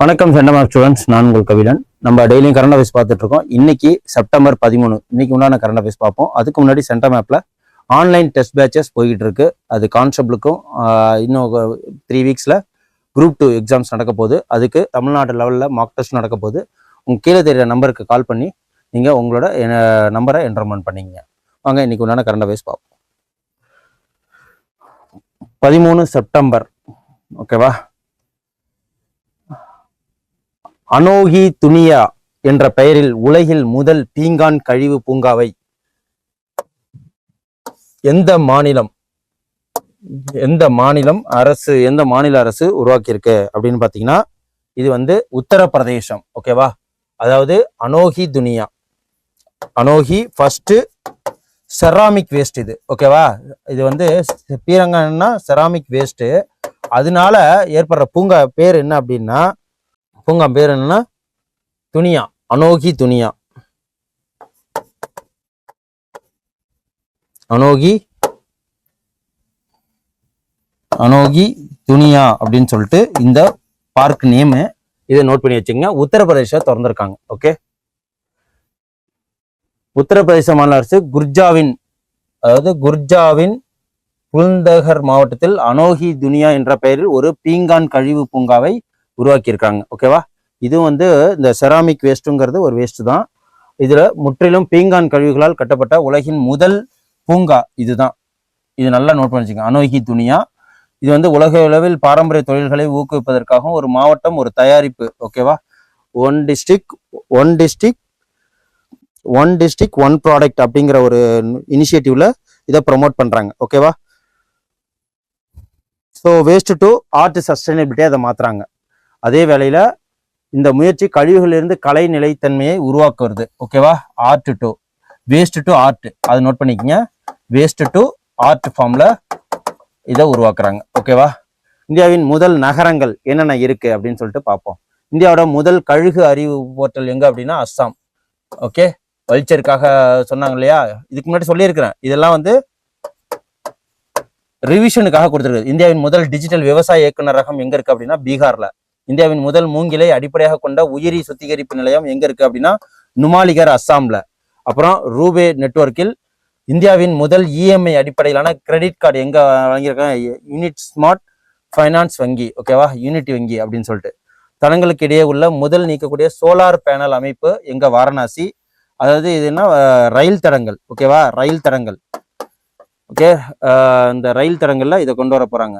வணக்கம் சென்டமார்க் ஸ்டூடெண்ட்ஸ் நான் உங்கள் கவிழன் நம்ம டெய்லியும் கரண்ட் அஃபேர்ஸ் பார்த்துட்டு இருக்கோம் இன்னைக்கு செப்டம்பர் பதிமூணு. இன்னைக்கு உண்டான கரண்ட் அஃபேர்ஸ் பார்ப்போம். அதுக்கு முன்னாடி சென்டர் மேப்ல ஆன்லைன் டெஸ்ட் பேச்சஸ் போய்கிட்டு இருக்கு அது கான்ஸ்டபிளுக்கும் இன்னும் த்ரீ வீக்ஸ்ல குரூப் டூ எக்ஸாம்ஸ் நடக்க போகுது. அதுக்கு தமிழ்நாடு லெவலில் மார்க் டெஸ்ட் நடக்க போகுது. உங்க கீழே தெரியுற நம்பருக்கு கால் பண்ணி நீங்க உங்களோட நம்பரை என்ரோல்மெண்ட் பண்ணிங்க வாங்க இன்னைக்கு உண்டான கரண்ட் அஃபேர்ஸ் பார்ப்போம். பதிமூணு செப்டம்பர். ஓகேவா? அனோகி துனியா என்ற பெயரில் உலகில் முதல் பீங்கான் கழிவு பூங்காவை எந்த மாநிலம் எந்த மாநிலம் அரசு எந்த மாநில அரசு உருவாக்கியிருக்கு அப்படின்னு பாத்தீங்கன்னா இது வந்து உத்தரப்பிரதேசம். ஓகேவா? அதாவது Anokhi Duniya. Anokhi first ceramic waste இது. ஓகேவா இது வந்து பீரங்கன்னா செராமிக் வேஸ்ட்டு அதனால ஏற்படுற பூங்கா பேர் என்ன அப்படின்னா பூங்கா பேர் என்னன்னா துனியா அனோகி துனியா அனோகி அனோகி துனியா அப்படின்னு சொல்லிட்டு இந்த பார்க் நேமு இதை நோட் பண்ணி வச்சுக்கோங்க. உத்தரப்பிரதேச திறந்திருக்காங்க. ஓகே உத்தரப்பிரதேச மாநில அரசு குர்ஜாவின் அதாவது குர்ஜாவின் புல்தகர் மாவட்டத்தில் அனோகி துனியா என்ற பெயரில் ஒரு பீங்கான் கழிவு பூங்காவை உருவாக்கியிருக்காங்க. ஓகேவா இது வந்து இந்த செராமிக் வேஸ்ட்டுங்கிறது ஒரு வேஸ்ட்டு தான். இதில் முற்றிலும் பீங்கான் கழிவுகளால் கட்டப்பட்ட உலகின் முதல் பூங்கா இதுதான். இது நல்லா நோட் பண்ணிச்சுங்க. அனோகி துனியா. இது வந்து உலக அளவில் பாரம்பரிய தொழில்களை ஊக்குவிப்பதற்காகவும் ஒரு மாவட்டம் ஒரு தயாரிப்பு. ஓகேவா one district one district one district one product அப்படிங்கிற ஒரு இனிஷியேட்டிவ்ல இதை ப்ரொமோட் பண்றாங்க. ஓகேவா so waste to art sustainability அதை மாத்துறாங்க. அதே வேளையில இந்த முயற்சி கழிவுகளிலிருந்து கலை நிலைத்தன்மையை உருவாக்குறது. ஓகேவா art to waste to art அதை நோட் பண்ணிக்கங்க. வேஸ்ட் டு ஆர்ட் ஃபார்ம்ல இதை உருவாக்குறாங்க. ஓகேவா இந்தியாவின் முதல் நகரங்கள் என்னென்ன இருக்கு அப்படின்னு சொல்லிட்டு பார்ப்போம். இந்தியாவோட முதல் கழுகு அறிவு போர்ட்டல் எங்க அப்படின்னா அஸ்ஸாம். ஓகே வல்ச்சருக்காக சொன்னாங்க இல்லையா? இதுக்கு முன்னாடி சொல்லியிருக்கிறேன். இதெல்லாம் வந்து ரிவிஷனுக்காக கொடுத்துருக்கு இந்தியாவின் முதல் டிஜிட்டல் விவசாய இயக்குனர் ரகம் எங்க இருக்கு அப்படின்னா பீகார்ல. இந்தியாவின் முதல் மூங்கிலை அடிப்படையாக கொண்ட உயிரி சுத்திகரிப்பு நிலையம் எங்க இருக்கு அப்படின்னா நுமாலிகர் அஸ்ஸாம்ல. அப்புறம் ரூபே நெட்வொர்க்கில் இந்தியாவின் முதல் இஎம்ஐ அடிப்படையிலான கிரெடிட் கார்டு எங்க வழங்கியிருக்காங்க யூனிட் ஸ்மார்ட் ஃபைனான்ஸ் வங்கி. ஓகேவா யூனிட்டி வங்கி அப்படின்னு சொல்லிட்டு. தளங்களுக்கு இடையே உள்ள முதல் நீக்கக்கூடிய சோலார் பேனல் அமைப்பு எங்க? வாரணாசி. அதாவது இது என்ன ரயில் தடங்கள் ஓகேவா ரயில் தடங்கள். ஓகே இந்த ரயில் தடங்களில் இதை கொண்டு வர போகிறாங்க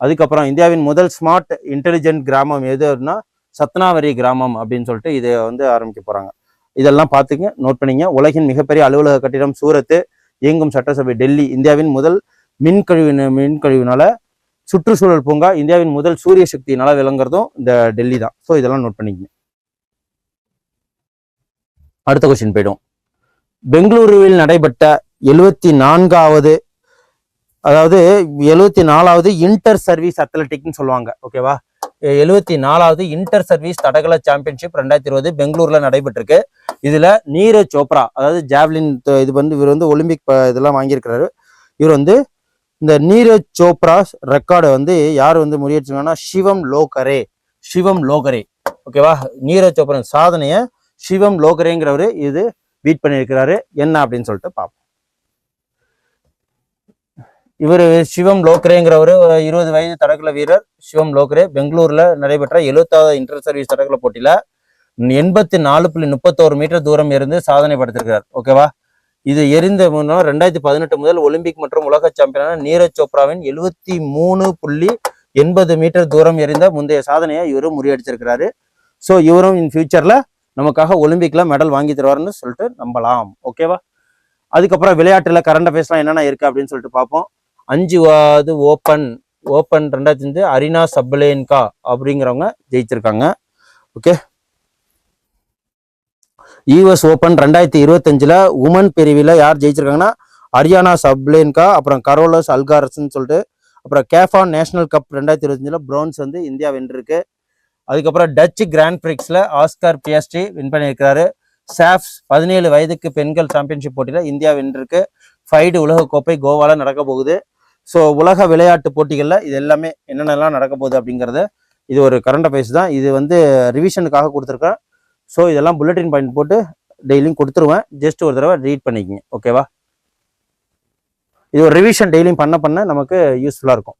அதுக்கப்புறம் இந்தியாவின் முதல் ஸ்மார்ட் இன்டெலிஜென்ட் கிராமம் எதுன்னா சத்னாவரி கிராமம் அப்படின்னு சொல்லிட்டு இதை வந்து ஆரம்பிக்க போகிறாங்க இதெல்லாம் பார்த்துங்க நோட் பண்ணிங்க. உலகின் மிகப்பெரிய அலுவலக கட்டிடம் சூரத்து இயங்கும் சட்டசபை டெல்லி இந்தியாவின் முதல் மின்கழிவு மின்கழிவுனால சுற்றுச்சூழல் பூங்கா இந்தியாவின் முதல் சூரிய சக்தியினால விளங்குறதும் இந்த டெல்லி தான். ஸோ இதெல்லாம் நோட் பண்ணிக்கங்க. அடுத்த கொஸ்டின் போயிடும். பெங்களூருவில் நடைபெற்ற எழுவத்தி நான்காவது அதாவது எழுவத்தி நாலாவது இன்டர் சர்வீஸ் அத்லட்டிக்னு சொல்லுவாங்க ஓகேவா எழுவத்தி நாலாவது இன்டர் சர்வீஸ் தடகள சாம்பியன்ஷிப் ரெண்டாயிரத்தி இருபது பெங்களூர்ல நடைபெற்றிருக்கு. இதுல நீரஜ் சோப்ரா அதாவது ஜாவ்லின் இது வந்து இவர் வந்து ஒலிம்பிக் இதெல்லாம் வாங்கியிருக்கிறாரு. இவர் வந்து இந்த நீரஜ் சோப்ரா ரெக்கார்டை வந்து யார் வந்து முறியடிச்சாங்கன்னா சிவம் லோகரே சிவம் லோகரே ஓகேவா நீரஜ் சோப்ரா சாதனையை சிவம் லோகரேங்கிறவரு இது பீட் பண்ணியிருக்கிறாரு. என்ன அப்படின்னு சொல்லிட்டு பார்ப்போம். இவர் சிவம் லோக்கரேங்கிறவர் இருபது வயது தடகள வீரர் சிவம் லோக்கரே பெங்களூர்ல நடைபெற்ற எழுபத்தாவது இன்டர் சர்வீஸ் தடகள போட்டியில எண்பத்தி நாலு புள்ளி முப்பத்தோரு மீட்டர் தூரம் இருந்து சாதனை படுத்திருக்கிறார். ஓகேவா இது எரிந்த முன்னர் ரெண்டாயிரத்தி பதினெட்டு முதல் ஒலிம்பிக் மற்றும் உலக சாம்பியனான நீரஜ் சோப்ராவின் எழுபத்தி மூணு புள்ளி எண்பது மீட்டர் தூரம் எறிந்த முந்தைய சாதனையை இவரும் முறியடிச்சிருக்கிறாரு. ஸோ இவரும் இன் ஃபியூச்சர்ல நமக்காக ஒலிம்பிக்ல மெடல் வாங்கி தருவார்னு சொல்லிட்டு நம்பலாம். ஓகேவா அதுக்கப்புறம் விளையாட்டுல கரண்ட் அஃபேர்ஸ்லாம் என்னென்ன இருக்கு அப்படின்னு சொல்லிட்டு பார்ப்போம். அஞ்சு அஞ்சுவாது ஓப்பன் ஓப்பன் ரெண்டாயிரத்தி அஞ்சு அரினா சப்லேன்கா அப்படிங்கிறவங்க ஜெயிச்சிருக்காங்க. ஓகே யூஎஸ் ஓப்பன் ரெண்டாயிரத்தி இருபத்தஞ்சில் உமன் பிரிவில் யார் ஜெயிச்சிருக்காங்கன்னா ஹரியானா சப்லேன்கா அப்புறம் கரோலஸ் அல்காரஸ்ன்னு சொல்லிட்டு அப்புறம் கேஃபான் நேஷனல் கப் ரெண்டாயிரத்தி இருபத்தஞ்சில் ப்ரௌன்ஸ் வந்து இந்தியா வென்றிருக்கு. அதுக்கப்புறம் டச்சு கிராண்ட் பிரிக்ஸில் ஆஸ்கார் பியாஸ்டி வின் பண்ணியிருக்கிறாரு. சாஃப்ஸ் பதினேழு வயதுக்கு பெண்கள் சாம்பியன்ஷிப் போட்டியில் இந்தியா வென்றிருக்கு. ஃபைடு உலகக்கோப்பை கோவாவில் நடக்க போகுது. ஸோ உலக விளையாட்டு போட்டிகளில் இது எல்லாமே என்னென்னலாம் நடக்க போகுது அப்படிங்கிறத இது ஒரு கரண்ட் அஃபேர்ஸ் தான். இது வந்து ரிவிஷனுக்காக கொடுத்துருக்கேன். ஸோ இதெல்லாம் புல்லட்டின் பாயிண்ட் போட்டு டெய்லியும் கொடுத்துருவேன். ஜஸ்ட் ஒரு தடவை ரீட் பண்ணிக்கங்க. ஓகேவா இது ஒரு ரிவிஷன் டெய்லியும் பண்ண பண்ண நமக்கு யூஸ்ஃபுல்லாக இருக்கும்.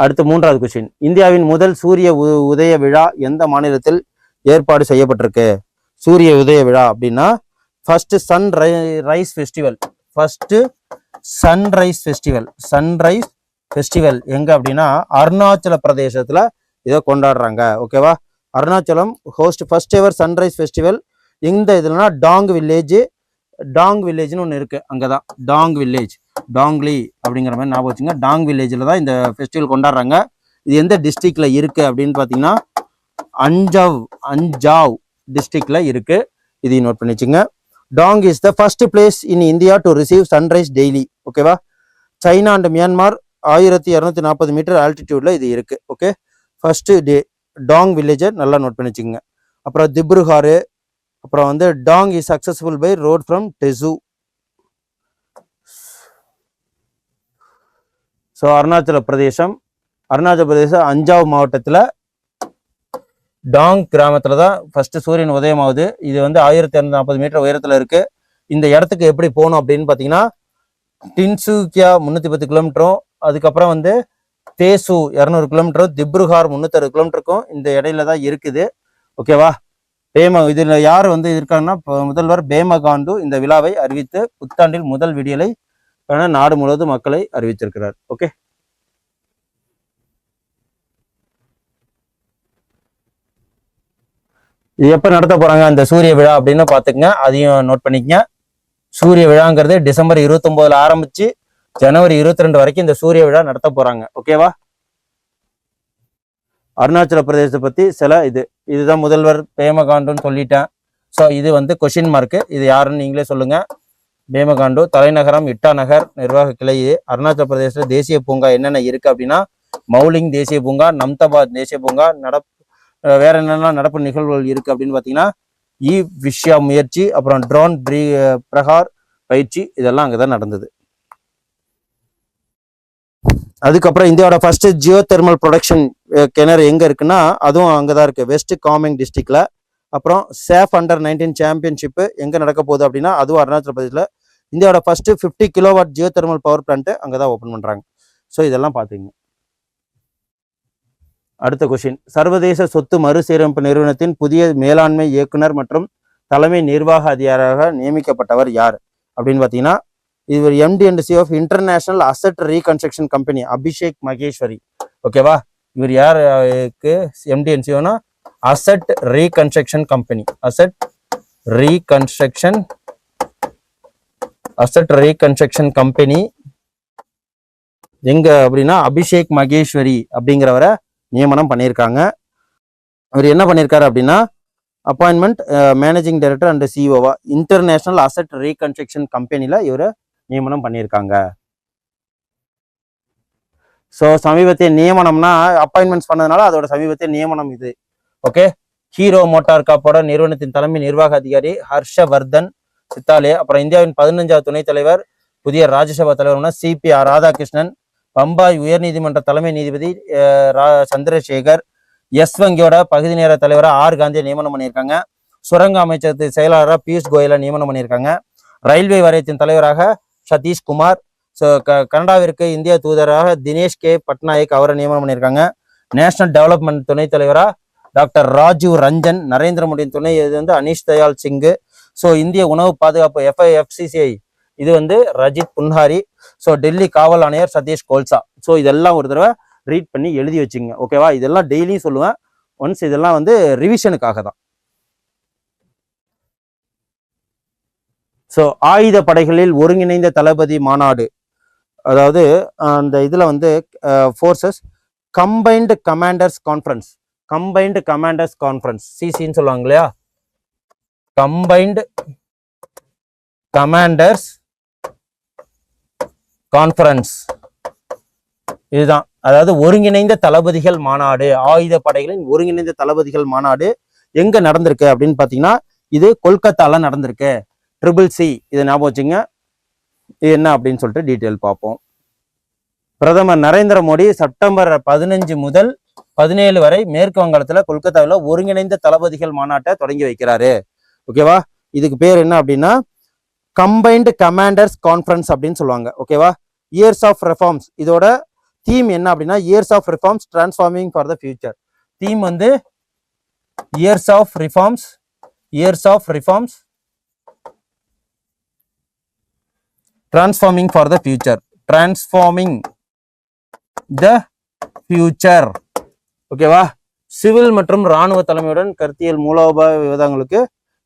அடுத்து மூன்றாவது கொஸ்டின் இந்தியாவின் முதல் சூரிய உ- உதய விழா எந்த மாநிலத்தில் ஏற்பாடு செய்யப்பட்டிருக்கு? சூரிய உதய விழா அப்படின்னா first sunrise festival first sunrise festival sunrise festival எங்க அப்படின்னா அருணாச்சல பிரதேசத்துல இதை கொண்டாடுறாங்க. ஓகேவா Arunachalam host first ever sunrise festival இந்த இதுலனா டாங் வில்லேஜ் டாங் வில்லேஜ்னு ஒன்று இருக்கு. அங்கதான். டாங் வில்லேஜ் டாங்லி அப்படிங்கிற மாதிரி ஞாபகம் வச்சுங்க. டாங் வில்லேஜில் தான் இந்த ஃபெஸ்டிவல் கொண்டாடுறாங்க. இது எந்த டிஸ்ட்ரிக்டில் இருக்குது அப்படின்னு பார்த்தீங்கன்னா அஞ்சாவ் அஞ்சாவ் டிஸ்ட்ரிக்டில் இருக்குது இதையும் நோட் பண்ணி வச்சுங்க Dong is the first place in India to receive sunrise daily ஓகேவா சைனா அண்ட் மியான்மார் ஆயிரத்தி இரநூத்தி நாற்பது மீட்டர் ஆல்டிடியூட்ல இது இருக்கு. ஓகே ஃபர்ஸ்ட் டே டாங் வில்லேஜை நல்லா நோட் பண்ணி வச்சுக்கோங்க அப்புறம் திப்ருஹாரு அப்புறம் வந்து Dong is successful by road from Tezu so Arunachal Pradesh Arunachal Pradesh அஞ்சாவ் மாவட்டத்தில் டாங் கிராமத்தில் தான் ஃபஸ்ட்டு சூரியன் உதயமாகுது. இது வந்து ஆயிரத்தி இரநூத்தி நாற்பது மீட்டர் உயரத்தில் இருக்குது இந்த இடத்துக்கு எப்படி போகணும் அப்படின்னு பார்த்தீங்கன்னா டின்சூக்கியா முந்நூற்றி பத்து கிலோமீட்டரும் அதுக்கப்புறம் வந்து தேசு இரநூறு கிலோமீட்டரும் திப்ருகார் முந்நூற்றறுபது கிலோமீட்டருக்கும் இந்த இடையில தான் இருக்குது. ஓகேவா பேம இதில் யார் வந்து இருக்காங்கன்னா முதல்வர் பேமகாண்டு இந்த விழாவை அறிவித்து புத்தாண்டில் முதல் விடியலை என நாடு முழுவதும் மக்களை அறிவித்திருக்கிறார் ஓகே இது எப்போ நடத்த போகிறாங்க அந்த சூரிய விழா அப்படின்னு பார்த்துக்குங்க. அதையும் நோட் பண்ணிக்கங்க. சூரிய விழாங்கிறது டிசம்பர் இருபத்தொம்போதில் ஆரம்பிச்சு ஜனவரி இருபத்தி ரெண்டு வரைக்கும் இந்த சூரிய விழா நடத்த போகிறாங்க ஓகேவா அருணாச்சல பிரதேசத்தை பற்றி சில இது. இதுதான் முதல்வர் பேமகாண்டுன்னு சொல்லிட்டேன். ஸோ இது வந்து கொஷின் மார்க்கு இது யாருன்னு நீங்களே சொல்லுங்கள் பேமகாண்டு தலைநகரம் இட்டா நகர் நிர்வாக கிளை அருணாச்சல பிரதேச தேசிய பூங்கா என்னென்ன இருக்கு அப்படின்னா மௌலிங் தேசிய பூங்கா நம்தபாத் தேசிய பூங்கா நடப்பு வேற என்னென்ன நடப்பு நிகழ்வுகள் இருக்கு அப்படின்னு பார்த்தீங்கன்னா இ விஷ்யா முயற்சி அப்புறம் ட்ரோன் ப்ரீ பிரகார் பயிற்சி இதெல்லாம் அங்கே தான் நடந்தது. அதுக்கப்புறம் இந்தியாவோட ஃபர்ஸ்ட் ஜியோ தெர்மல் ப்ரொடக்ஷன் கிணறு எங்கே இருக்குன்னா அதுவும் அங்கே தான் இருக்குது வெஸ்ட் காமிங் டிஸ்ட்ரிக்டில் அப்புறம் சேஃப் அண்டர் நைன்டீன் சாம்பியன்ஷிப் எங்கே நடக்க போகுது அப்படின்னா அதுவும் அருணாச்சல பிரதேசில் இந்தியாவோட first fifty kilowatt geothermal power plant அங்கே தான் ஓப்பன் பண்றாங்க. ஸோ இதெல்லாம் பார்த்துங்க அடுத்த கொஷின் சர்வதேச சொத்து மறுசீரமைப்பு நிறுவனத்தின் புதிய மேலாண்மை இயக்குனர் மற்றும் தலைமை நிர்வாக அதிகாரியாக நியமிக்கப்பட்டவர் யார்? அப்படின்னு பார்த்தீங்கன்னா இவர் MD and C of international asset reconstruction company Abhishek Maheshwari. ஓகேவா இவர் யாருக்கு? MD and சிஓனா asset reconstruction company asset reconstruction asset reconstruction company எங்க அப்படின்னா அபிஷேக் மகேஸ்வரி அப்படிங்கிறவரை நியமனம் பண்ணியிருக்காங்க. அவர் என்ன பண்ணியிருக்காரு அப்படின்னா அப்பாயின்மெண்ட் மேனேஜிங் டைரக்டர் அண்ட் சிஓவா இன்டர்நேஷனல் அசட் ரீகன்ஸ்ட்ரக்ஷன் கம்பெனியில் இவரை நியமனம் பண்ணியிருக்காங்க. ஸோ சமீபத்திய நியமனம்னா அப்பாயின்மெண்ட்ஸ் பண்ணதுனால அதோட சமீபத்திய நியமனம் இது. ஓகே ஹீரோ மோட்டார் காப்போட நிறுவனத்தின் தலைமை நிர்வாக அதிகாரி ஹர்ஷவர்தன் சித்தாலே. அப்புறம் இந்தியாவின் பதினஞ்சாவது துணைத் தலைவர் புதிய Rajya Sabha தலைவர்னா C P R Radhakrishnan. Bombay உயர்நீதிமன்ற தலைமை நீதிபதி ரா- சந்திரசேகர். எஸ் வங்கியோட பகுதி நேர தலைவராக ஆர் காந்தியை நியமனம் பண்ணியிருக்காங்க. சுரங்க அமைச்சகத்தின் செயலாளராக பியூஷ் கோயலை நியமனம் பண்ணியிருக்காங்க. ரயில்வே வாரியத்தின் தலைவராக சதீஷ் குமார். ஸோ க கனடாவிற்கு இந்திய தூதராக தினேஷ் கே. பட்நாயக் அவரை நியமனம் பண்ணியிருக்காங்க. நேஷனல் டெவலப்மெண்ட் துணைத் தலைவராக டாக்டர் ராஜீவ் ரஞ்சன். நரேந்திர மோடியின் துணை இது வந்து அனீஷ் தயால் சிங்கு. ஸோ இந்திய உணவு பாதுகாப்பு எஃப்ஐஎஃப்சிசிஐ இது வந்து ரஜித் புன்ஹாரி. ஸோ டெல்லி காவல் ஆணையர் சதீஷ் கோல்சா. ஸோ இதெல்லாம் ஒரு தடவை ரீட் பண்ணி எழுதி வச்சுங்க. ஓகேவா இதெல்லாம் டெய்லியும் சொல்லுவேன். ஒன்ஸ் இதெல்லாம் வந்து ரிவிஷனுக்காக தான். ஸோ ஆயுத படைகளில் ஒருங்கிணைந்த தளபதி மாநாடு. அதாவது அந்த இதில் வந்து forces combined commanders conference combined commanders conference சிசின்னு சொல்லுவாங்க இல்லையா? கம்பைன்டு கமாண்டர்ஸ் கான்ஃபரன்ஸ் இதுதான். அதாவது ஒருங்கிணைந்த தளபதிகள் மாநாடு ஆயுத படைகளின் ஒருங்கிணைந்த தளபதிகள் மாநாடு எங்க நடந்திருக்கு அப்படின்னு பாத்தீங்கன்னா இது கொல்கத்தால நடந்திருக்கு. ட்ரிபிள் சி இதை ஞாபகம் வச்சுங்க. இது என்ன அப்படின்னு சொல்லிட்டு டீட்டெயில் பார்ப்போம். பிரதமர் நரேந்திர மோடி செப்டம்பர் பதினஞ்சு முதல் பதினேழு வரை மேற்கு வங்காளத்தில் கொல்கத்தாவில் ஒருங்கிணைந்த தளபதிகள் மாநாட்டை தொடங்கி வைக்கிறாரு. ஓகேவா? இதுக்கு பேர் என்ன அப்படின்னா கம்பைன்டு கமாண்டர்ஸ் கான்ஃபரன்ஸ் அப்படின்னு சொல்லுவாங்க. ஓகேவா? இயர்ஸ் ஆஃப் ரெஃபார்ம்ஸ் இதோட தீம் என்ன அப்படின்னா years of reforms transforming for the future theme வந்து years of reforms years of reforms transforming for the future transforming the future ஓகேவா? சிவில் மற்றும் இராணுவ தலைமையுடன் கருத்தியல் மூலோபாய விவாதங்களுக்கு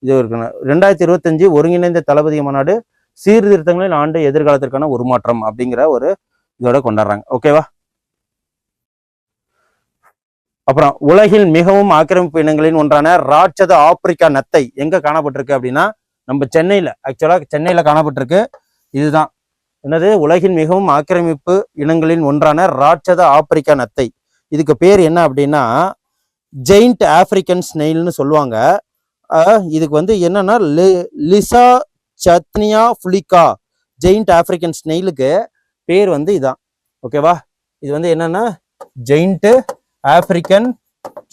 இது இருக்கணும் ரெண்டாயிரத்தி இருபத்தஞ்சு ஒருங்கிணைந்த தளபதி மாநாடு சீர்திருத்தங்களின் ஆண்டு எதிர்காலத்திற்கான உருமாற்றம் அப்படிங்கிற ஒரு இதோட கொண்டாடுறாங்க. ஓகேவா அப்புறம் உலகில் மிகவும் ஆக்கிரமிப்பு இனங்களின் ஒன்றான ராட்சத ஆப்பிரிக்கா நத்தை எங்க காணப்பட்டிருக்கு அப்படின்னா நம்ம சென்னையில. ஆக்சுவலா சென்னையில காணப்பட்டிருக்கு. இதுதான். என்னது? உலகின் மிகவும் ஆக்கிரமிப்பு இனங்களின் ஒன்றான ராட்சத ஆப்பிரிக்கா நத்தை. இதுக்கு பேர் என்ன அப்படின்னா ஜெயிண்ட் ஆப்பிரிக்கன் ஸ்னெயில்னு சொல்லுவாங்க. இதுக்கு வந்து என்னன்னா லி- லிசா சத்னியா புலிகா ஜெயிண்ட் ஆப்பிரிக்கன் ஸ்னெயிலுக்கு பேர் வந்து இதான். ஓகேவா இது வந்து என்னன்னா ஜெயிண்ட் ஆப்பிரிக்கன்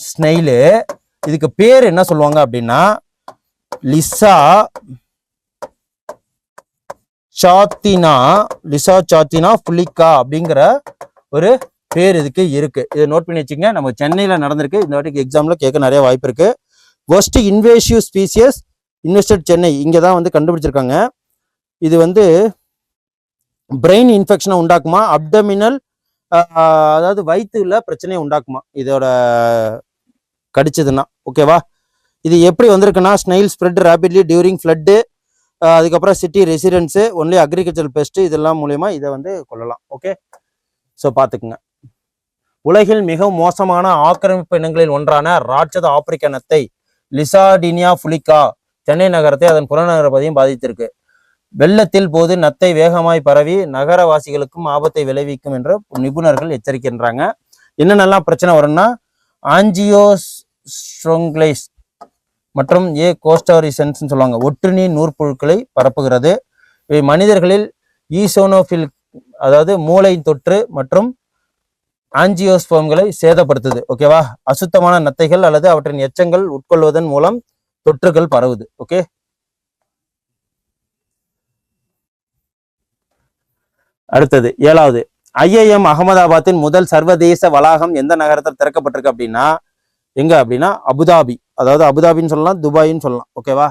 ஸ்னெயிலு. இதுக்கு பேர் என்ன சொல்லுவாங்க அப்படின்னா லிசா சாத்தினா லிசா சாத்தினா புலிகா அப்படிங்கிற ஒரு பேர் இதுக்கு இருக்கு. இதை நோட் பண்ணி வச்சுங்க நம்ம சென்னையில நடந்திருக்கு. இந்த வாட்டிக்கு எக்ஸாம்ல கேட்க நிறைய வாய்ப்பு இருக்கு. Worst invasive species invested Chennai இங்கே தான் வந்து கண்டுபிடிச்சிருக்காங்க. இது வந்து பிரெயின் இன்ஃபெக்ஷனை உண்டாக்குமா? அப்டமினல் அதாவது வயிற்றுல பிரச்சனையை உண்டாக்குமா? இதோட கடிச்சதுன்னா. ஓகேவா இது எப்படி வந்திருக்குன்னா snail spread rapidly during flood அதுக்கப்புறம் city residence only agriculture pest இதெல்லாம் மூலயமா இதை வந்து கொள்ளலாம் ஓகே ஸோ பார்த்துக்குங்க. உலகில் மிக மோசமான ஆக்கிரமிப்பு இனங்களில் ஒன்றான ராட்சத ஆப்பிரிக்க நத்தை லிசாடினியா புலிகா சென்னை நகரத்தை அதன் புறநகர பகுதியும் பாதித்திருக்கு. வெள்ளத்தில் போது நத்தை வேகமாய் பரவி நகரவாசிகளுக்கும் ஆபத்தை விளைவிக்கும் என்று நிபுணர்கள் எச்சரிக்கின்றாங்க. என்னென்னலாம் பிரச்சனை வரும்னா ஆஞ்சியோஸ்ட்ரோங்லைஸ் மற்றும் ஏ கோஸ்டாரிசன்ஸ் சொல்லுவாங்க. ஒற்றுநீ நூற்புழுக்களை பரப்புகிறது. இவை மனிதர்களில் ஈசோனோஃபில் அதாவது மூளை தொற்று மற்றும் ஆஞ்சியோஸ்போம்களை சேதப்படுத்துது ஓகேவா அசுத்தமான நத்தைகள் அல்லது அவற்றின் எச்சங்கள் உட்கொள்வதன் மூலம் தொற்றுகள் பரவுது ஓகே அடுத்தது ஏழாவது ஐஐஎம் அகமதாபாத்தின் முதல் சர்வதேச வளாகம் எந்த நகரத்தில் திறக்கப்பட்டிருக்கு அப்படின்னா எங்க அப்படின்னா அபுதாபி. அதாவது அபுதாபின்னு சொல்லலாம் துபாயின்னு சொல்லலாம் ஓகேவா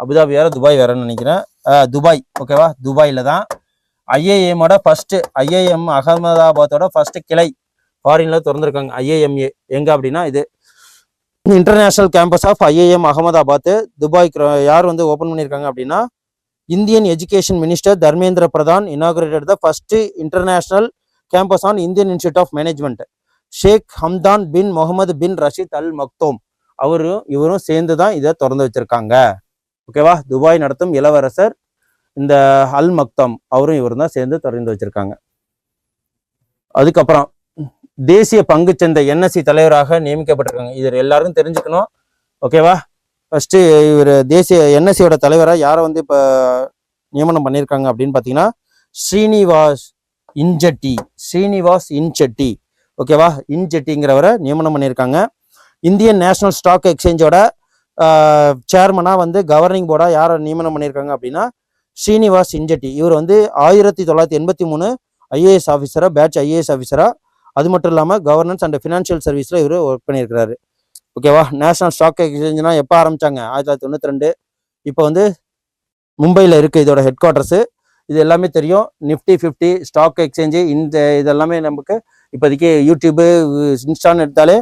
அபுதாபி வேற துபாய் வேறன்னு நினைக்கிறேன். துபாய் ஓகேவா துபாயில தான். ஐஏஎம்மோட ஃபர்ஸ்ட் ஐஏஎம் அகமதாபாத்தோட ஃபர்ஸ்ட் கிளை. ஃபாரின்ல திறந்துருக்காங்க. ஐஏஎம்ஏ எங்க அப்படின்னா இது international campus of IIM Ahmedabad Dubai யார் வந்து ஓபன் பண்ணியிருக்காங்க அப்படின்னா Indian education minister Dharmendra Pradhan inaugurated the first international campus on Indian Institute of Management Sheikh Hamdan bin Mohammed bin Rashid Al Maktoum அவரும் இவரும் சேர்ந்து தான் இதை திறந்து வச்சிருக்காங்க. ஓகேவா துபாய் நடத்தும் இளவரசர் இந்த அல் மக்தம் அவரும் இவரும் தான் சேர்ந்து திறந்து வச்சிருக்காங்க. அதுக்கப்புறம் தேசிய பங்குச்சந்தை என்எஸ்சி தலைவராக நியமிக்கப்பட்டிருக்காங்க. இது எல்லாரும் தெரிஞ்சுக்கணும். ஓகேவா ஃபர்ஸ்ட் இவர் தேசிய என்எஸ்சியோட தலைவராக யாரை வந்து இப்போ நியமனம் பண்ணியிருக்காங்க அப்படின்னு பார்த்தீங்கன்னா ஸ்ரீனிவாஸ் இன்ஜெட்டி ஸ்ரீனிவாஸ் இன்ஜெட்டி ஓகேவா இன்ஜெட்டிங்கிறவரை நியமனம் பண்ணியிருக்காங்க. இந்தியன் நேஷனல் ஸ்டாக் எக்ஸ்சேஞ்சோட சேர்மனாக வந்து கவர்னிங் போர்டாக யாரை நியமனம் பண்ணியிருக்காங்க அப்படின்னா ஸ்ரீனிவாஸ் இன்ஜெட்டி இவர் வந்து ஆயிரத்தி தொள்ளாயிரத்தி எண்பத்தி மூணு ஐஏஎஸ் ஆஃபீஸராக பேட்ச் ஐஏஎஸ் ஆஃபீஸராக அது மட்டும் இல்லாமல் கவர்னன்ஸ் அண்ட் ஃபினான்ஷியல் சர்வீஸில் இவர் ஒர்க் பண்ணியிருக்கிறாரு. ஓகேவா நேஷனல் ஸ்டாக் எக்ஸ்சேஞ்ச்னா எப்போ ஆரம்பித்தாங்க ஆயிரத்தி தொள்ளாயிரத்தி தொண்ணூற்றி ரெண்டு. இப்போ வந்து மும்பையில் இருக்குது இதோட ஹெட் குவார்ட்டர்ஸு இது எல்லாமே தெரியும். நிஃப்டி ஃபிஃப்டி ஸ்டாக் எக்ஸ்சேஞ்சு இந்த இதெல்லாமே நமக்கு இப்போதைக்கு யூடியூப்பு இன்ஸ்டான்னு எடுத்தாலே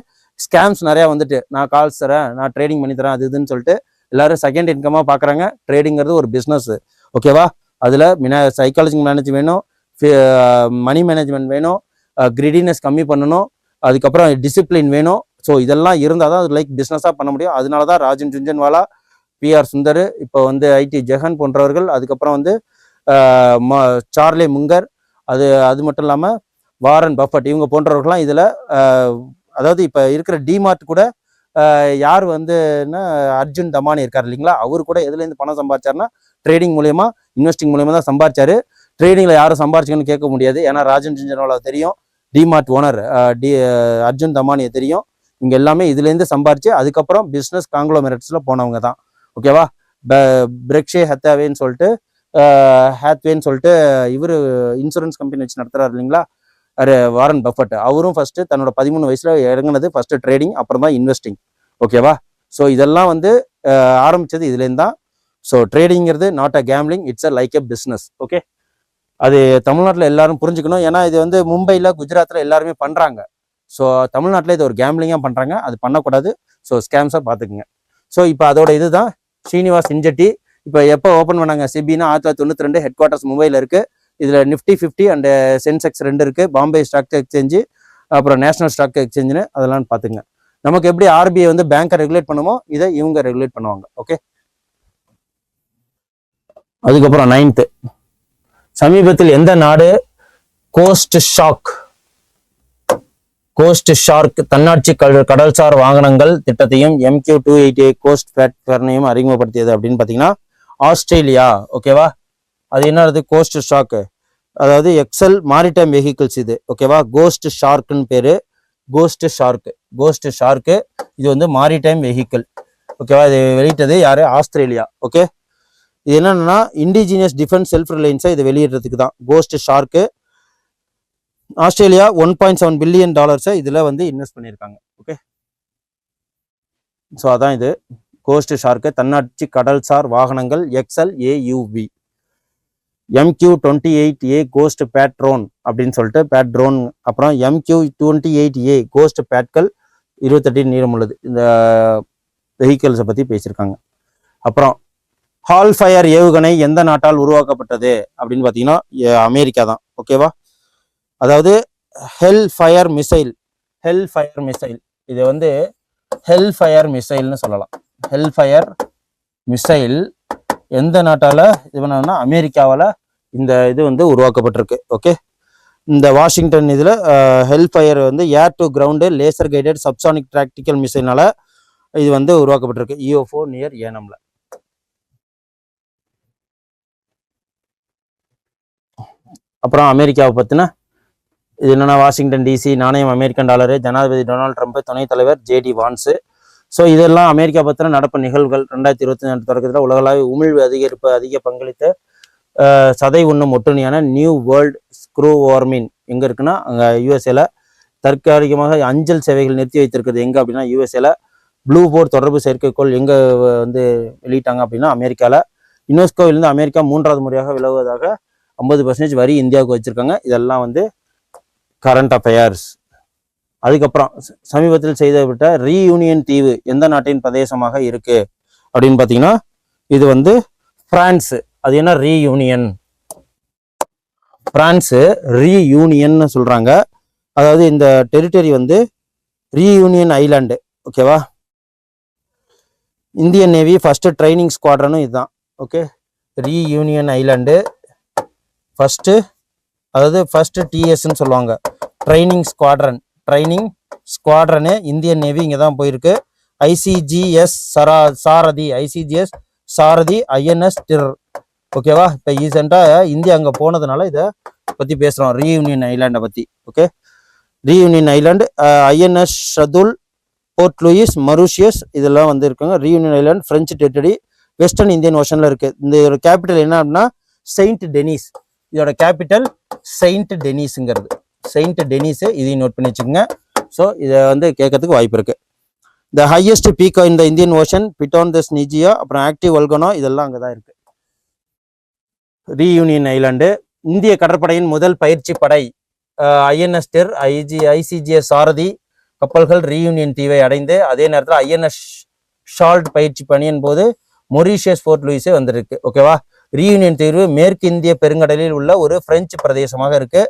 ஸ்கேம்ஸ் நிறையா வந்துட்டு. நான் கால்ஸ் தரேன் நான் ட்ரேடிங் பண்ணி தரேன் அது இதுன்னு சொல்லிட்டு எல்லாரும் செகண்ட் இன்கமாக பார்க்குறாங்க ட்ரேடிங்கிறது ஒரு பிஸ்னஸ் ஓகேவா அதில் மினா சைக்காலஜி மேனேஜ் வேணும். மணி மேனேஜ்மெண்ட் வேணும். கிரிடினஸ் கம்மி பண்ணணும். அதுக்கப்புறம் டிசிப்ளின் வேணும். ஸோ இதெல்லாம் இருந்தால் தான் அது லைக் பிஸ்னஸாக பண்ண முடியும். அதனால தான் ராஜன் ஜுஞ்சன்வாலா பிஆர் சுந்தர் இப்போ வந்து ஐடி ஜெகன் போன்றவர்கள் அதுக்கப்புறம் வந்து சார்லே முங்கர் அது அது மட்டும் இல்லாமல் வாரன் பஃபட் இவங்க போன்றவர்கள்லாம் இதில் அதாவது இப்போ இருக்கிற டிமார்ட் கூட யார் வந்துன்னா அர்ஜுன் தமானி இருக்கார் இல்லைங்களா? அவர் கூட எதுலேருந்து பணம் சம்பாதிச்சாருன்னா ட்ரேடிங் மூலயமா இன்வெஸ்டிங் மூலயமா தான் சம்பாதிச்சாரு ட்ரேடிங்கில் யாரும் சம்பாரிச்சுக்கன்னு கேட்க முடியாது. ஏன்னா ராஜன் ஜிஞ்சனோல தெரியும். டிமார்ட் ஓனர் டி அர்ஜுன் தமானியை தெரியும். இங்கே எல்லாமே இதுலேருந்து சம்பாரிச்சு அதுக்கப்புறம் பிஸ்னஸ் காங்க்ளோமெரட்ஸ்ல போனவங்க தான். ஓகேவா பிரெக்ஷே ஹத்தாவேன்னு சொல்லிட்டு ஹேத்வேன்னு சொல்லிட்டு இவர் இன்சூரன்ஸ் கம்பெனி வச்சு நடத்துறாரு இல்லைங்களா? வாரன் பஃபட் அவரும் ஃபர்ஸ்ட் தன்னோட பதிமூணு வயசுல இறங்குனது ஃபர்ஸ்ட் ட்ரேடிங் அப்புறம் தான் இன்வெஸ்டிங் ஓகேவா ஸோ இதெல்லாம் வந்து ஆரம்பிச்சது இதுலேருந்து தான் so ட்ரேடிங்கிறது not a gambling it's a like a business okay அது தமிழ்நாட்டில் எல்லாரும் புரிஞ்சுக்கணும். ஏன்னா இது வந்து மும்பையில் குஜராத்தில் எல்லாருமே பண்ணுறாங்க ஸோ தமிழ்நாட்டில் இது ஒரு கேம்லிங்காக பண்ணுறாங்க அது பண்ணக்கூடாது. ஸோ ஸ்கேம்ஸாக பார்த்துக்குங்க ஸோ இப்போ அதோட இது தான் ஸ்ரீனிவாஸ் இன்ஜெட்டி. இப்போ எப்போ ஓப்பன் பண்ணாங்க? சிபினா ஆயிரத்தி தொள்ளாயிரத்தி தொண்ணூற்றி ரெண்டு ஹெட் குவார்ட்டர்ஸ் மும்பையில் இருக்குது இதில் நிஃப்டி ஃபிஃப்டி அண்ட் சென்செக்ஸ் ரெண்டு இருக்குது பாம்பே ஸ்டாக் எக்ஸ்சேஞ்சு அப்புறம் நேஷனல் ஸ்டாக் எக்ஸ்சேஞ்சுன்னு அதெல்லாம் பார்த்துங்க நமக்கு எப்படி ஆர்பிஐ வந்து பேங்கை ரெகுலேட் பண்ணுமோ இதை இவங்க ரெகுலேட் பண்ணுவாங்க. ஓகே அதுக்கப்புறம் நைன்த்து சமீபத்தில் எந்த நாடு கோஸ்ட் ஷாக் கோஸ்ட் ஷார்க் தன்னாட்சி கடல் கடல்சார் வாகனங்கள் திட்டத்தையும் எம்கியூ டூ எயிட்டி கோஸ்ட் பிளாட்ஃபார்மையும் அறிமுகப்படுத்தியது அப்படின்னு பார்த்தீங்கன்னா ஆஸ்திரேலியா ஓகேவா அது என்னது கோஸ்ட் ஷாக். அதாவது எக்ஸல் மாரிடைம் வெஹிக்கிள்ஸ் இது ஓகேவா கோஸ்ட் ஷார்க்குன்னு பேரு. கோஸ்ட் ஷார்க் கோஸ்ட் ஷார்க்கு இது வந்து மாரிடைம் வெஹிக்கிள் ஓகேவா இது வெளியிட்டது யாரு? ஆஸ்திரேலியா ஓகே இது என்னன்னா இண்டிஜினியஸ் டிஃபென்ஸ் செல்ஃப் ரிலையன்ஸை இது வெளியிடுறதுக்கு தான். Ghost shark Australia one point seven billion டாலர்ஸை இதில் வந்து இன்வெஸ்ட் பண்ணியிருக்காங்க. ஓகே ஸோ அதான் இது. கோஸ்ட் ஷார்க்கு தன்னாட்சி கடல்சார் வாகனங்கள் XL AUV MQ twenty eight A ghost பேட்ரோன் அப்படின்னு சொல்லிட்டு பேட்ரோன் அப்புறம் MQ twenty eight A ghost பேட்கள் இருபத்தெட்டு நீளம் உள்ளது இந்த வெஹிக்கிள்ஸை பற்றி பேசியிருக்காங்க. அப்புறம் ஹால் ஃபயர் ஏவுகணை எந்த நாட்டால் உருவாக்கப்பட்டது அப்படின்னு பார்த்தீங்கன்னா அமெரிக்கா தான். ஓகேவா அதாவது ஹெல் ஃபயர் மிசைல் ஹெல் ஃபயர் மிசைல் இது வந்து ஹெல் ஃபயர் மிசைல்னு சொல்லலாம். ஹெல் ஃபயர் மிசைல் எந்த நாட்டால் இது பண்ணா அமெரிக்காவால் இந்த இது வந்து உருவாக்கப்பட்டிருக்கு. ஓகே இந்த வாஷிங்டன் இதில் ஹெல் ஃபயர் வந்து air to ground laser guided subsonic tactical மிசைல்னால இது வந்து உருவாக்கப்பட்டிருக்கு. இஓஃபோ நியர் ஏனம்ல அப்புறம் அமெரிக்காவை பற்றின இது என்னன்னா வாஷிங்டன் டிசி நாணயம் அமெரிக்கன் டாலரு ஜனாதிபதி டொனால்ட் ட்ரம்ப் துணைத் தலைவர் ஜேடி வான்ஸு. ஸோ இதெல்லாம் அமெரிக்கா பற்றின நடப்பு நிகழ்வுகள் ரெண்டாயிரத்தி இருபத்தி நாலு தொடக்கத்தில் உலகளாவிய உமிழ்வு அதிகரிப்பு அதிக பங்களித்த சதை உண்ணும் ஒட்டுணியான நியூ வேர்ல்ட் ஸ்க்ரூ வார்மின் எங்கே இருக்குன்னா அங்கே யூஎஸ்ஏல தற்காலிகமாக அஞ்சல் சேவைகள் நிறுத்தி வைத்திருக்கிறது எங்கே அப்படின்னா யூஎஸ்ஏல ப்ளூ போர்ட் தொடர்பு செயற்கைக்கோள் எங்கே வந்து வெளியிட்டாங்க அப்படின்னா அமெரிக்காவில் யுனெஸ்கோவிலிருந்து அமெரிக்கா மூன்றாவது முறையாக விலகுவதாக ஐம்பது பர்சன்டேஜ் வரி இந்தியாவுக்கு வச்சிருக்காங்க. இதெல்லாம் வந்து கரண்ட் அஃபேர்ஸ் அதுக்கப்புறம் சமீபத்தில் செய்துவிட்ட ரீயூனியன் தீவு எந்த நாட்டின் பிரதேசமாக இருக்கு? அப்படின்னு பார்த்தீங்கன்னா இது வந்து பிரான்ஸ் அது என்ன? ரீயூனியன் ஃப்ரான்ஸு ரீயூனியன்னு சொல்கிறாங்க அதாவது இந்த டெரிட்டரி வந்து ரீயூனியன் ஐலாண்டு ஓகேவா இந்தியன் நேவி ஃபஸ்ட்டு ட்ரைனிங் ஸ்குவாட்ரனும் இதுதான். ஓகே ரீயூனியன் ஐலாண்டு ஃபஸ்ட்டு அதாவது ஃபஸ்ட்டு டிஎஸ்ன்னு சொல்லுவாங்க. Training squadron training squadron Indian navy இங்கே தான் போயிருக்கு ஐசிஜிஎஸ் சரா சாரதி ஐசிஜிஎஸ் சாரதி ஐஎன்எஸ் டிர் ஓகேவா இப்போ ரீசெண்டாக இந்தியா அங்கே போனதுனால இதை பற்றி பேசுகிறோம் ரீயூனியன் ஐலாண்டை பற்றி okay Reunion island INS Shardul Port Louis Mauritius இதெல்லாம் வந்து இருக்குங்க. ரீயூனியன் ஐலாண்ட் ஃப்ரெஞ்சு டெட்டடி வெஸ்டர்ன் இந்தியன் ஓஷனில் இருக்குது இந்த கேபிட்டல் என்ன அப்படின்னா செயின்ட் டெனிஸ் இதோட கேபிட்டல் செயின்ட் டெனிஸுங்கிறது செயின்ட் டெனிஸு இதையும் நோட் பண்ணி வச்சுக்கோங்க. ஸோ இதை வந்து கேட்கறதுக்கு வாய்ப்பு இருக்கு. The highest peak in the Indian ocean Piton des Neiges அப்புறம் ஆக்டிவ் வல்கனோ இதெல்லாம் அங்கே தான் இருக்கு. ரீயூனியன் ஐலாண்டு இந்திய கடற்படையின் முதல் பயிற்சி படை INS Tir IG ICGS Sarathi கப்பல்கள் ரீயூனியன் தீவை அடைந்து அதே நேரத்தில் ஐஎன்எஸ் ஷால்ட் பயிற்சி பணியின் போது மொரீஷியஸ் ஃபோர்ட் லூயிஸே வந்திருக்கு. ஓகேவா ரீயூனியன் தீர்வு மேற்கு இந்திய பெருங்கடலில் உள்ள ஒரு பிரெஞ்சு பிரதேசமாக இருக்கு.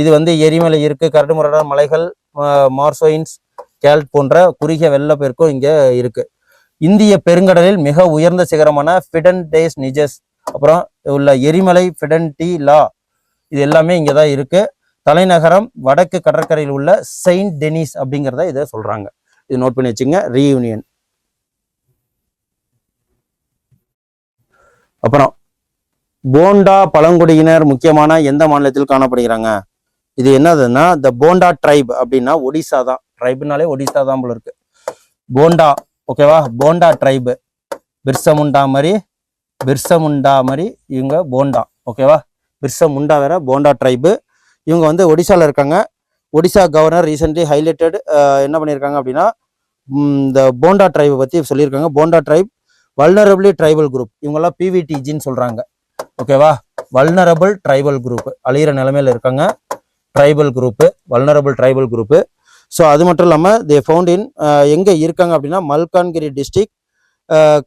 இது வந்து எரிமலை இருக்கு கரடுமுரடான மலைகள் மார்சோயின்ஸ் கேல்ட் போன்ற குறுகிய வெள்ளப்பெருக்கும் இங்க இருக்கு. இந்திய பெருங்கடலில் மிக உயர்ந்த சிகரமான ஃபிடன் டேஸ் நிஜஸ் அப்புறம் உள்ள எரிமலை ஃபிடன்டி லா இது எல்லாமே இங்கே தான் இருக்கு. தலைநகரம் வடக்கு கடற்கரையில் உள்ள செயின்ட் டெனிஸ் அப்படிங்கிறத இதை சொல்றாங்க. இது நோட் பண்ணி வச்சுங்க ரீயூனியன் அப்புறம் போண்டா பழங்குடியினர் முக்கியமான எந்த மாநிலத்தில் காணப்படுகிறாங்க? இது என்னதுன்னா இந்த போண்டா ட்ரைப் அப்படின்னா ஒடிசா தான். ட்ரைப்னாலே ஒடிசா தான் போல இருக்கு. போண்டா ஓகேவா போண்டா ட்ரைபு பிர்சமுண்டா மாதிரி பிர்சமுண்டா மாதிரி இவங்க போண்டா ஓகேவா பிர்சமுண்டா வேற போண்டா ட்ரைபு இவங்க வந்து ஒடிசால இருக்காங்க. ஒடிசா கவர்னர் ரீசென்ட்லி ஹைலைட்டட் என்ன பண்ணியிருக்காங்க அப்படின்னா இந்த போண்டா ட்ரைபை பற்றி சொல்லியிருக்காங்க. Bonda tribe vulnerably tribal group இவங்கெல்லாம் பிவிடிஜின்னு சொல்கிறாங்க ஓகேவா வல்னரபிள் ட்ரைபல் குரூப் அழியிற நிலைமையில இருக்காங்க. Tribal group vulnerable tribal group so அது மட்டும் இல்லாமல் தே ஃபவுண்ட் இன் uh, எங்கே இருக்காங்க அப்படின்னா மல்கான்கிரி டிஸ்ட்ரிக்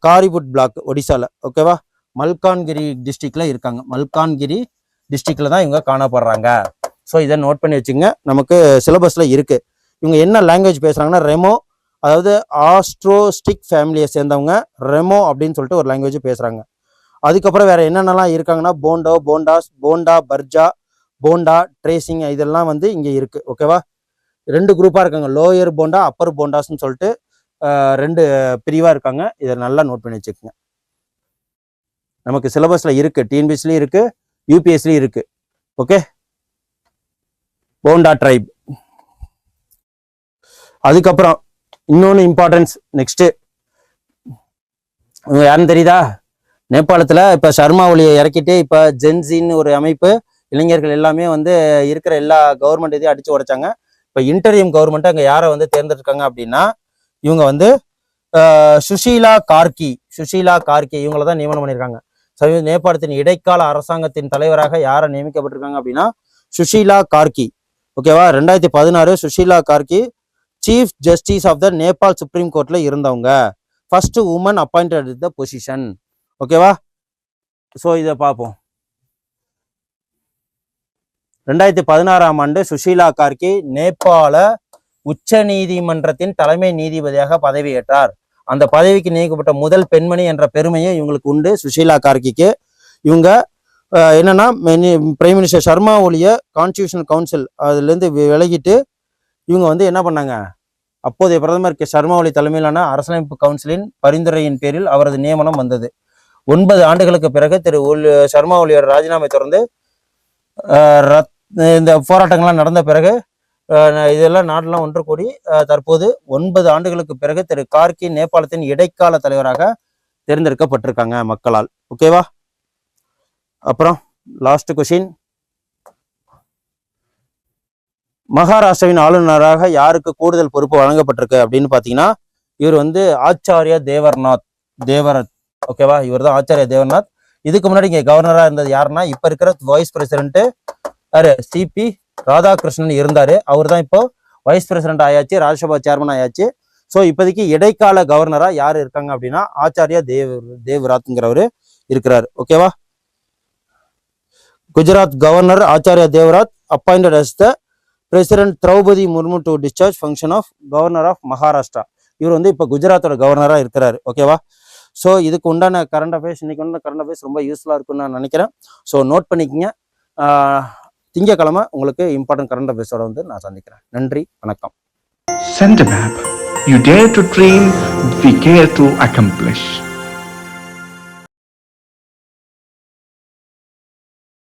காரிபுட் பிளாக் ஒடிசாவில் ஓகேவா மல்கான்கிரி டிஸ்ட்ரிக்டில் இருக்காங்க. மல்கான்கிரி டிஸ்ட்ரிக்டில் தான் இவங்க காணப்படுறாங்க. ஸோ இதை நோட் பண்ணி வச்சுங்க நமக்கு சிலபஸில் இருக்குது இவங்க என்ன லாங்குவேஜ் பேசுகிறாங்கன்னா ரெமோ அதாவது ஆஸ்ட்ரோஸ்டிக் ஃபேமிலியை சேர்ந்தவங்க. ரெமோ அப்படின்னு சொல்லிட்டு ஒரு லாங்குவேஜ் பேசுகிறாங்க அதுக்கப்புறம் வேற என்னென்னலாம் இருக்காங்கன்னா போண்டோ போண்டாஸ் போண்டா பர்ஜா போண்டா ட்ரேசிங் இதெல்லாம் வந்து இங்கே இருக்கு. ஓகேவா ரெண்டு குரூப்பாக இருக்காங்க. லோயர் போண்டா அப்பர் போண்டாஸ்னு சொல்லிட்டு ரெண்டு பிரிவாக இருக்காங்க. இதை நல்லா நோட் பண்ணி வச்சுக்கோங்க. நமக்கு சிலபஸில் இருக்கு. டிஎன்பிஎஸ்லேயும் இருக்கு. யூபிஎஸ்லேயும் இருக்கு. ஓகே போண்டா ட்ரைப் அதுக்கப்புறம் இன்னொன்று இம்பார்ட்டன்ஸ் நெக்ஸ்ட்டு யாருன்னு தெரியுதா? நேபாளத்தில் இப்போ சர்மா ஒலியை இறக்கிட்டு இப்போ ஜென்சின்னு ஒரு அமைப்பு இளைஞர்கள் எல்லாமே வந்து இருக்கிற எல்லா கவர்மெண்ட் இதையும் அடித்து உடைச்சாங்க. இப்போ இன்டரியம் கவர்மெண்ட்டு அங்கே யாரை வந்து தேர்ந்தெடுக்காங்க அப்படின்னா இவங்க வந்து சுஷீலா கார்கி சுஷீலா கார்கி இவங்கள தான் நியமனம் பண்ணியிருக்காங்க. சமீப நேபாளத்தின் இடைக்கால அரசாங்கத்தின் தலைவராக யாரை நியமிக்கப்பட்டிருக்காங்க அப்படின்னா சுஷீலா கார்கி. ஓகேவா ரெண்டாயிரத்தி பதினாறு Sushila Karki chief justice of the Nepal supreme கோர்ட்டில் இருந்தவங்க. First woman appointed the position ஓகேவா? ஸோ இதை பார்ப்போம் ரெண்டாயிரத்தி பதினாறாம் ஆண்டு சுஷீலா கார்கி நேபாள உச்ச நீதிமன்றத்தின் தலைமை நீதிபதியாக பதவியேற்றார். அந்த பதவிக்கு நீக்கப்பட்ட முதல் பெண்மணி என்ற பெருமையும் இவங்களுக்கு உண்டு சுஷீலா கார்கிக்கு. இவங்க என்னன்னா பிரைம் மினிஸ்டர் சர்மா ஒலிய கான்ஸ்டியூஷனல் கவுன்சில் அதுலேருந்து விலகிட்டு இவங்க வந்து என்ன பண்ணாங்க? அப்போதைய பிரதமர் கே சர்மா ஒலி தலைமையிலான அரசியலமைப்பு கவுன்சிலின் பரிந்துரையின் பேரில் அவரது நியமனம் வந்தது. ஒன்பது ஆண்டுகளுக்கு பிறகு திரு ஒலி சர்மா ஒலியோட ராஜினாமை தொடர்ந்து ரத்- இந்த போராட்டங்கள்லாம் நடந்த பிறகு இதெல்லாம் நாடெல்லாம் ஒன்று கூடி தற்போது ஒன்பது ஆண்டுகளுக்கு பிறகு திரு கார்கி நேபாளத்தின் இடைக்கால தலைவராக தேர்ந்தெடுக்கப்பட்டிருக்காங்க மக்களால். ஓகேவா அப்புறம் லாஸ்ட் கொஷின் மகாராஷ்டிராவின் ஆளுநராக யாருக்கு கூடுதல் பொறுப்பு வழங்கப்பட்டிருக்கு அப்படின்னு பார்த்தீங்கன்னா இவர் வந்து ஆச்சாரியா தேவர்நாத் தேவரத் ஓகேவா? இவர் தான் ஆச்சாரிய தேவநாத். இதுக்கு முன்னாடி இங்க கவர்னரா இருந்தது யாருன்னா இப்ப இருக்கிற வைஸ் பிரசிடென்ட் யாரு? சிபி ராதாகிருஷ்ணன் இருந்தாரு. அவர் தான் இப்போ வைஸ் பிரசிடென்ட் ஆயாச்சு ராஜ்யசபா சேர்மன் ஆயாச்சு. ஸோ இப்போதைக்கு இடைக்கால கவர்னரா யார் இருக்காங்க அப்படின்னா ஆச்சாரியா தேவ் தேவ்ராத்ங்கிறவர் இருக்கிறார். ஓகேவா? Gujarat governor Acharya Devvrat appointed as the president Droupadi Murmu to discharge function of governor of Maharashtra. இவர் வந்து இப்போ குஜராத்தோட கவர்னராக இருக்கிறாரு. ஓகேவா? ஸோ இதுக்கு உண்டான கரண்ட் அஃபேர்ஸ் இன்னைக்கு உண்டான கரண்ட் அஃபேர்ஸ் ரொம்ப யூஸ்ஃபுல்லாக இருக்கும்னு நான் நினைக்கிறேன். ஸோ நோட் பண்ணிக்கங்க. திங்கக்கிழமை திங்கட்கிழமை உங்களுக்கு இம்பார்ட்டன்ட் கரண்ட் அஃபேர்ஸோட வந்து நான் சந்திக்கிறேன். நன்றி வணக்கம். Sent a you You dare to dream, we care to accomplish.